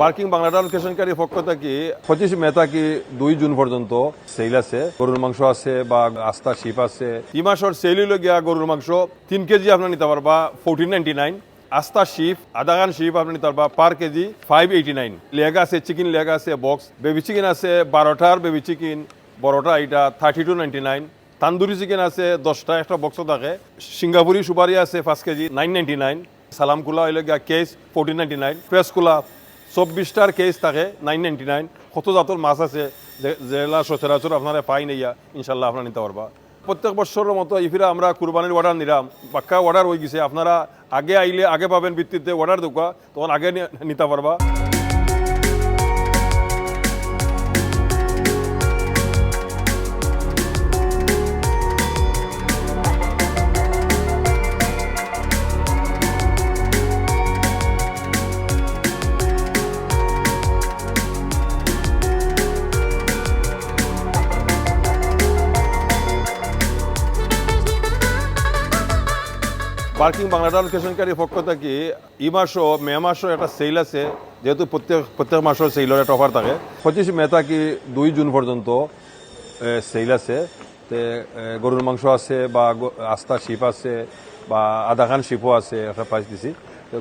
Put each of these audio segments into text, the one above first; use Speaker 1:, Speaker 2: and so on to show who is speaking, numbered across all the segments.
Speaker 1: Barking বাংলাটাউন কেশনকারী পক্ষ থেকে পঁচিশ মে থেকে দুই জুন পর্যন্ত সেল আছে, গরুর মাংস আছে বা আস্থা শিপ আছে। এই মাসের সেল হইল গিয়া গরুর মাংস তিন কেজি আপনার নিতে পারবা ফোরটিন নাইনটি নাইন আস্থা শিপ, আধা গান শিপ আপনি নিতে পারবা পার KG five eighty nine leg আছে চিকেন লেগ আছে বক্স বেবি চিকেন আছে, বারোটার বেবি চিকেন বড়টা এটা thirty two ninety nine tandoori chicken আছে, দশটা, একটা বক্স থাকে। সিঙ্গাপুরি সুপারি আছে পাঁচ কেজি নাইন নাইনটি নাইন সালাম কুলা হইলে case fourteen ninety nine fresh cola চব্বিশটার case থাকে নাইন নাইনটি নাইন কত জাতর মাছ আছে জেলা সচরাচর আপনারা পাই নেইয়া ইনশাল্লাহ আপনারা নিতে পারবা প্রত্যেক বছরের মতো ইফিরা আমরা কুরবানির অর্ডার নিলাম। পাক্কা অর্ডার হয়ে গেছে। আপনারা আগে আইলে আগে পাবেন ভিত্তিতে অর্ডার দোকা তখন আগে নিতে পারবা পার্কিং বাংলাটাউন কেশনকারী পক্ষ থেকে ই মাসও, মে মাসও একটা সেল আছে। যেহেতু প্রত্যেক প্রত্যেক মাসের সেলের একটা অফার থাকে। পঁচিশ মে থাকি দুই জুন পর্যন্ত সেল আছে। গরুর মাংস আছে বা আস্তা আস্থা শিপ আছে বা আধা খান শিপও আছে, একটা প্রাইস দিছি।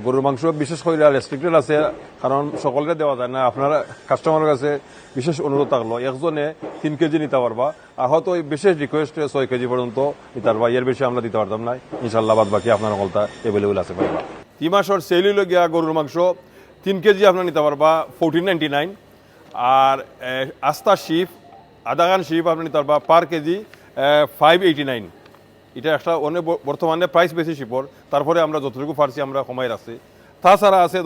Speaker 1: গরুর মাংস বিশেষ করে রেস্ট্রিক্টেড আছে, কারণ সকলকে দেওয়া যায় না। আপনার কাস্টমারের কাছে বিশেষ অনুরোধ থাকল, একজনে তিন কেজি নিতে পারবা আর হয়তো ওই বিশেষ রিকোয়েস্টে ছয় কেজি পর্যন্ত নিতে পারবা, এর বেশি আমরা দিতে পারতাম না। ইনশাল্লাহ বাদ বাকি আপনার কলতা এভেলেবল আছে পাইবা। তিন মাসের সেল হইল গিয়া গরুর মাংস, তিন কেজি আপনার নিতে পারবা ফোরটিন নাইনটি নাইন আর আস্থা শিপ আধা গান শিপ আপনি নিতে পারবা per KG five eighty nine এটা একটা অনেক বর্তমানে প্রাইস বেশি শিপর, তারপরে আমরা যতটুকু পারছি আমরা কমাই রাখছি। তাছাড়া আছে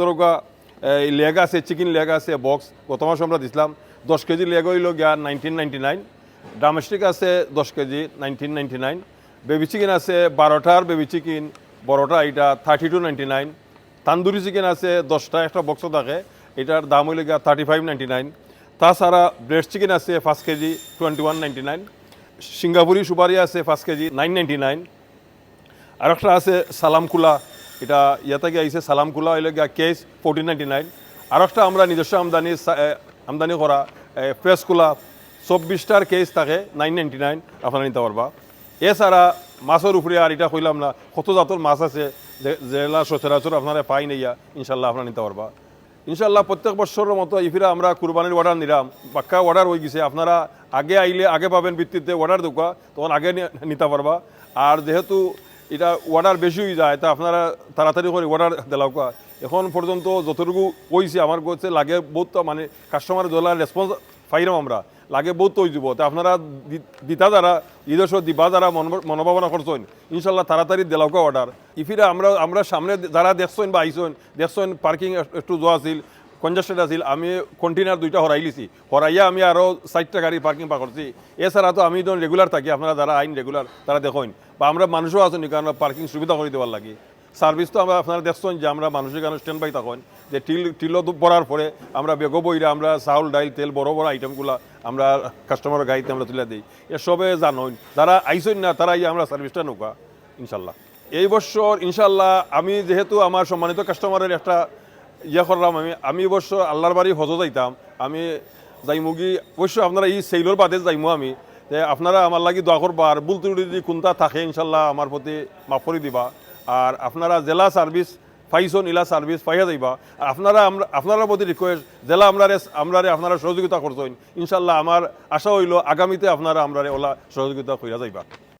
Speaker 1: এই লেগ আছে চিকেন লেগ আছে বক্স গত মাসে আমরা দিছিলাম দশ কেজি লেগ হইল গিয়া নাইনটিন নাইনটি নাইন ডামেস্টিক আছে দশ KG nineteen ninety nine baby chicken আছে বারোটার বেবি চিকেন বড়টা এটা thirty two ninety nine tandoori chicken আছে দশটা, একটা বক্স থাকে, এটার দাম হইল গিয়া থার্টি ফাইভ নাইনটি নাইন তাছাড়া ব্রেড চিকেন আছে পাঁচ KG twenty one ninety nine সিঙ্গাপুরি সুপারি আছে পাঁচ কেজি নাইন নাইনটি নাইন আর একটা আছে সালাম কুলা এটা ইয়া থেকে আইছে সালাম কুলা হইলে গিয়া কেস ফোরটিন নাইনটি নাইন আর একটা আমরা নিজস্ব আমদানি আমদানি করা ফ্রেশ কুলা চব্বিশটার কেস থাকে নাইন নাইনটি নাইন আপনারা নিতে পারবা। এছাড়া মাছের উপরে আর এটা কইলাম না, কত জাতর মাছ আছে যেগুলা সচরাচর আপনারা পাই নেইয়া ইনশাল্লাহ আপনারা নিতে পারবা। ইনশাল্লাহ প্রত্যেক বছরের মতো ইফিরা আমরা কুরবানির অর্ডার নিলাম, পাক্কা অর্ডার হয়ে গেছে। আপনারা আগে আইলে, আগে পাবেন ভিত্তিতে অর্ডার দেওয়া তখন আগে নিতে পারবা। আর যেহেতু এটা অর্ডার বেশি হয়ে যায়, তা আপনারা তাড়াতাড়ি করে অর্ডার দিলাওকা এখন পর্যন্ত যতটুকু কইছে আমার কাছে লাগে বহুত মানে কাস্টমার দোলা রেসপন্স পাইলাম আমরা। লাগে বহুত তৈ দিব তা আপনারা দিতা যারা, ঈদের সময় দিবা যারা মন- মনোভাবনা করছেন ইনশাল্লাহ তাড়াতাড়ি দিলাওকা অর্ডার ইফিরা আমরা আমরা সামনে যারা দেখছেন বা আইসেন দেখছেন পার্কিং একটু যোৱা আছিল কনজাস্টেড আছিল, আমি কন্টেনার দুইটা হরাই লিছি। হরাইয়া আমি আরও চারটা গাড়ি পার্কিং পা করছি এছাড়া তো আমি তো রেগুলার থাকি আপনারা যারা আইন রেগুলার তারা দেখেন বা আমরা মানুষও আছেন কারণ পার্কিং সুবিধা করে দেওয়ার লাগে। সার্ভিস তো আমরা আপনারা দেখছেন যে আমরা মানুষের কারণে স্ট্যান্ড বাই থাকেন। যে টিল টিলো পড়ার পরে আমরা বেগো বইরা, আমরা চাউল ডাইল তেল, বড় বড় আইটেমগুলো আমরা কাস্টমারের গাড়িতে আমরা তুলে দিই। এসবে জানেন যারা আইসেন না তারা ইয়ে আমরা সার্ভিসটা নৌকা ইনশাল্লাহ। এই বছর ইনশাল্লাহ, আমি যেহেতু আমার সম্মানিত কাস্টমারের একটা ইয়ে করলাম, আমি আমি অবশ্য আল্লাহর বাড়ি হজ যাইতাম। আমি যাইমু কি, অবশ্য আপনারা এই সেইলোর বাদে যাইমু আমি। যে আপনারা আমার লাগি দোয়া করবা, আর বুল যদি কোনটা থাকে, ইনশাল্লাহ আমার প্রতি মাফ করে দিবা। আর আপনারা জেলা সার্ভিস পাইছন ইলা সার্ভিস পাইয়া যাইবা। আর আপনারা আমরা আপনার প্রতি রিকোয়েস্ট জেলা আমরা আমরা আপনারা সহযোগিতা করছেন। ইনশাল্লাহ আমার আশা হইল, আগামীতে আপনারা আমরা ওলা সহযোগিতা কইরা যাইবা।